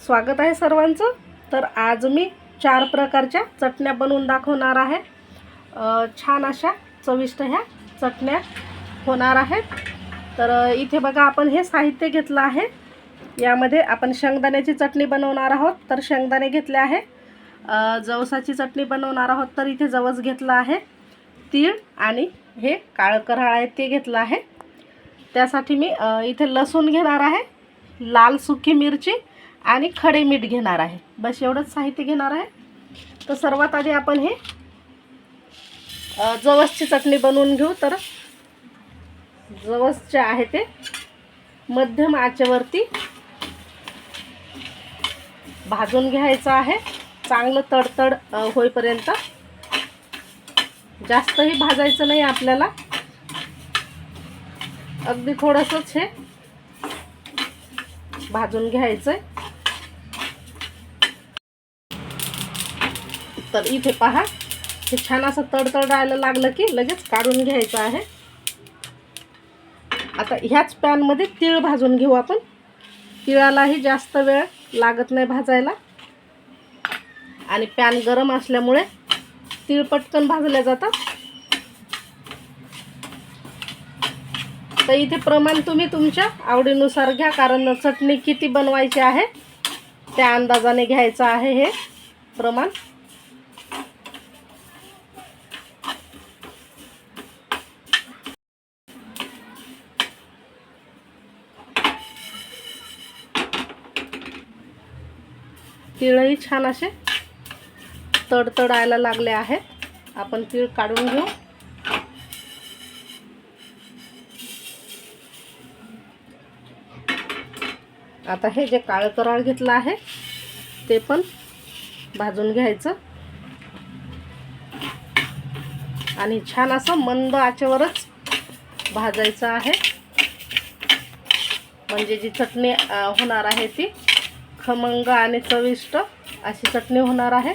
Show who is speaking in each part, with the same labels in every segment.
Speaker 1: स्वागत आहे सर्वांचं. तर आज मी चार प्रकारच्या चटण्या बनवून दाखवणार आहे. छान अशा चविष्ट ह्या चटण्या होणार आहेत. तर इथे बघा आपण हे साहित्य घेतलं आहे. यामध्ये आपण शेंगदाण्याची चटणी बनवणार आहोत तर शेंगदाणे घेतले आहे. जवसाची चटणी बनवणार आहोत तर इथे जवस घेतलं आहे. तीळ आणि हे काळं कराळ आहे ते घेतलं आहे. त्यासाठी मी इथे लसूण घेणार आहे. लाल सुकी मिरची आणि खडे मीठ घेणार आहे. बस एवढंच साहित्य घेणार आहे. तर सर्वात आधी आपण हे जवसची चटणी बनवून घेऊ. तर जवसचे आहे ते मध्यम आचेवरती भाजून घ्यायचं आहे. चांगलं तडतड होईपर्यंत. जास्तही भाजायचं नाही आपल्याला. अगदी थोडंसंच हे भाजून घ्यायचं आहे तर इथे पहा हे छान असं तडतडायला लागलं की लगेच काढून घ्यायचं आहे. आता ह्याच पॅनमध्ये तीळ भाजून घेऊ आपण. तिळालाही जास्त वेळ लागत नाही भाजायला. आणि पॅन गरम असल्यामुळे तीळ पटकन भाजल्या जातात. तर इथे प्रमाण तुम्ही तुमच्या आवडीनुसार घ्या कारण चटणी किती बनवायची आहे त्या अंदाजाने घ्यायचं आहे हे प्रमाण. तिळही छान असे तडतडायला लागले आहेत आपण तीळ काढून घेऊ. आता हे जे काळं कराळ घेतलं आहे ते पण भाजून घ्यायचं. आणि छान असं मंद आचेवरच भाजायचं आहे. म्हणजे जी चटणी होणार आहे ती खमंग आणि चविष्ट अशी चटणी होणार आहे.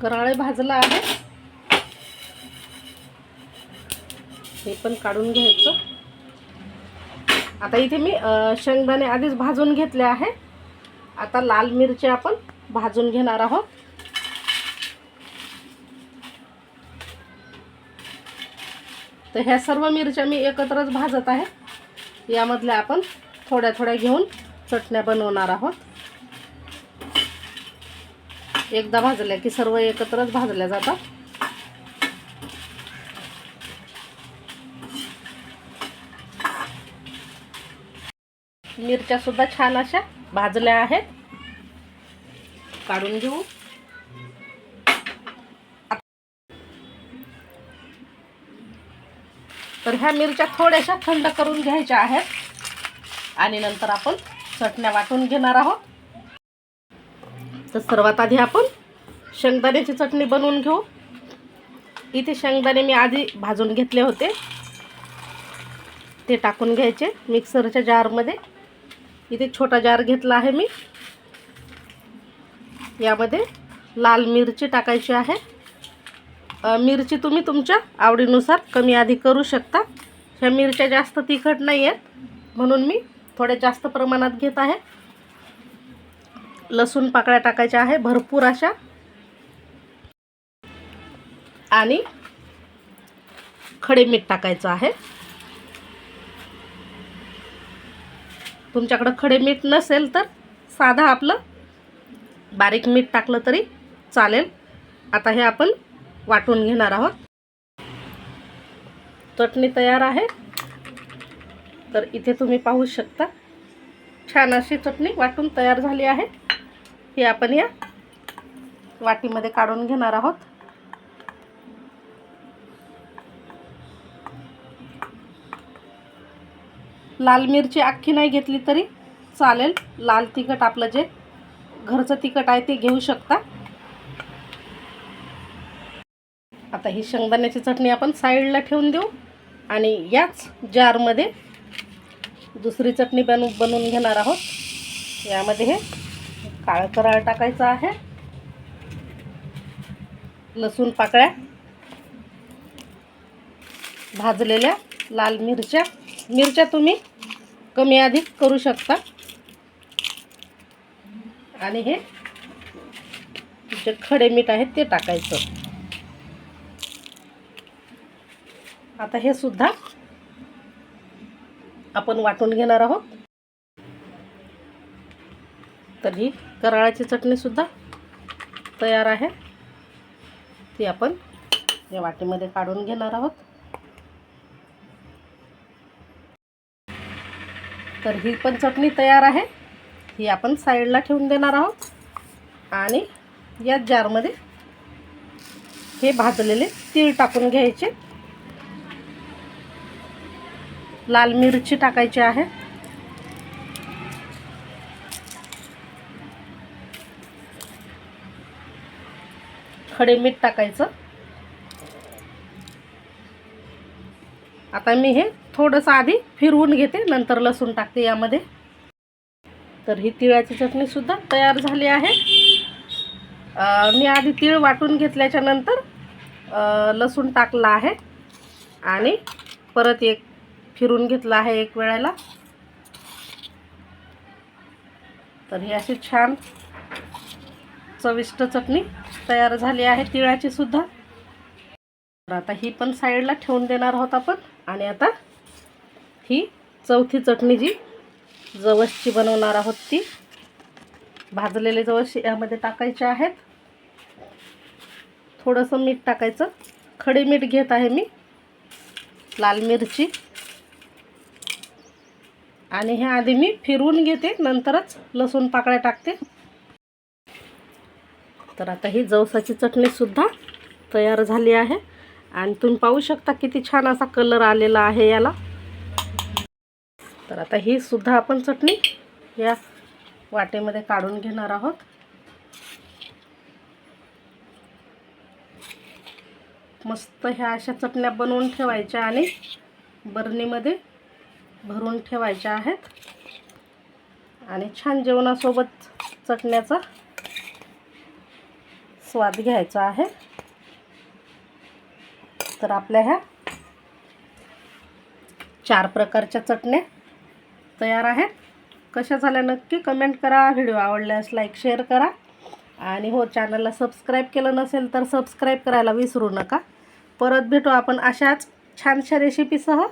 Speaker 1: कराळे भाजला आहे. हे पण काढून घ्यायचं. आता इथे मी शेंगदाणे आधीच भाजून घेतले आहे. आता लाल मिरची आपण भाजून घेणार आहोत. तर ह्या सर्व मिरच्या मी एकत्रच भाजत आहे. यामधल्या आपण थोड्या थोड्या घेऊन चटण्या बनवणार आहोत. एकदा भाजल्या की सर्व एकत्रच भाजल्या जातात. मिरच्या सुद्धा छान अशा भाजल्या आहेत. काढून घेऊ. तर ह्या मिरच्या थोड्याशा थंड करून घ्यायच्या आहेत. आणि नंतर आपण चटण्या वाटून घेणार आहोत. तर सर्वात आधी आपण शेंगदाण्याची चटणी बनवून घेऊ. इथे शेंगदाणे मी आधी भाजून घेतले होते. ते टाकून घ्यायचे मिक्सरच्या जारमध्ये. इथे छोटा जार घेतला आहे मी. यामध्ये लाल मिरची टाकायची आहे. मिरची तुम्ही तुमच्या आवडीनुसार कमी आधी करू शकता. ह्या मिरच्या जास्त तिखट नाही आहेत म्हणून मी थोड्या जास्त प्रमाणात घेत आहे. लसूण पाकळ्या टाकायच्या आहे भरपूर अशा. आणि खडे मीठ टाकायचं आहे. तुमच्याकडं खडे मीठ नसेल तर साधा आपलं बारीक मीठ टाकलं तरी चालेल. आता हे आपण वाटून घेणार आहोत. चटणी तयार आहे. तर इथे तुम्ही पाहू शकता. छान अशी चटणी वाटून तयार झाली आहे. ही आपण या वाटीमध्ये काढून घेणार आहोत. लाल मिरची अख्खी नाही घेतली तरी चालेल. लाल तिखट आपलं जे घरचं तिखट आहे ते घेऊ शकता. आता ही शेंगदाण्याची चटणी आपण साईडला ठेवून देऊ आणि याच जारमध्ये दुसरी चटणी बनू बनवून घेणार आहोत. यामध्ये हे काळं कराळ टाकायचं आहे. लसूण पाकळ्या भाजलेल्या लाल मिरच्या. मिरच्या तुम्ही कमी अधिक करू शकता. आणि हे जे खडे मीठ आहे ते टाकायचं. आता हे सुद्धा आपण वाटून घेणार आहोत. तर ही कराळाची चटणीसुद्धा तयार आहे. ती आपण या वाटीमध्ये काढून घेणार आहोत. तर ही पण चटणी तयार आहे. ही आपण साईडला ठेवून देणार आहोत. आणि या जारमध्ये हे भाजलेले तीळ टाकून घ्यायचे. लाल मिरची टाकायची आहे. खडे मीठ टाकायचं. आता मी हे थोडंसं आधी फिरवून घेते नंतर लसूण टाकते यामध्ये. तर ही तिळाची चटणीसुद्धा तयार झाली आहे. मी आधी तीळ वाटून घेतल्याच्या नंतर लसूण टाकला आहे. आणि परत एक फिरून घेतला आहे एक वेळेला. तर ही अशी छान चविष्ट चटणी तयार झाली आहे तिळाची सुद्धा. तर आता ही पण साईडला ठेवून देणार आहोत आपण. आणि आता ही चौथी चटणी जी जवसची बनवणार आहोत ती. भाजलेले जवस यामध्ये टाकायचे आहेत. थोडंसं मीठ टाकायचं. खडे मीठ घेत आहे मी. लाल मिरची. आणि हे आधी मी फिरवून घेते नंतरच लसूण पाकळ्या टाकते. तर आता ही जवसाची चटणीसुद्धा तयार झाली आहे. आणि तुम्ही पाहू शकता किती छान असा कलर आलेला आहे याला. तर आता ही सुद्धा आपण चटणी या वाटेमध्ये काढून घेणार आहोत. मस्त ह्या अशा चटण्या बनवून ठेवायच्या आणि बरणीमध्ये भरून ठेवायच्या आहेत. आणि छान जेवणासोबत चटण्याचा स्वाद घ्यायचा आहे. तर आपल्या ह्या चार प्रकारच्या चटण्या तयार आहेत. कशा झाल्या नक्की कमेंट करा. व्हिडिओ आवडल्यास लाईक शेअर करा. आणि हो चॅनलला सबस्क्राईब केलं नसेल तर सबस्क्राईब करायला विसरू नका. परत भेटू आपण अशाच छानशा रेसिपीसह.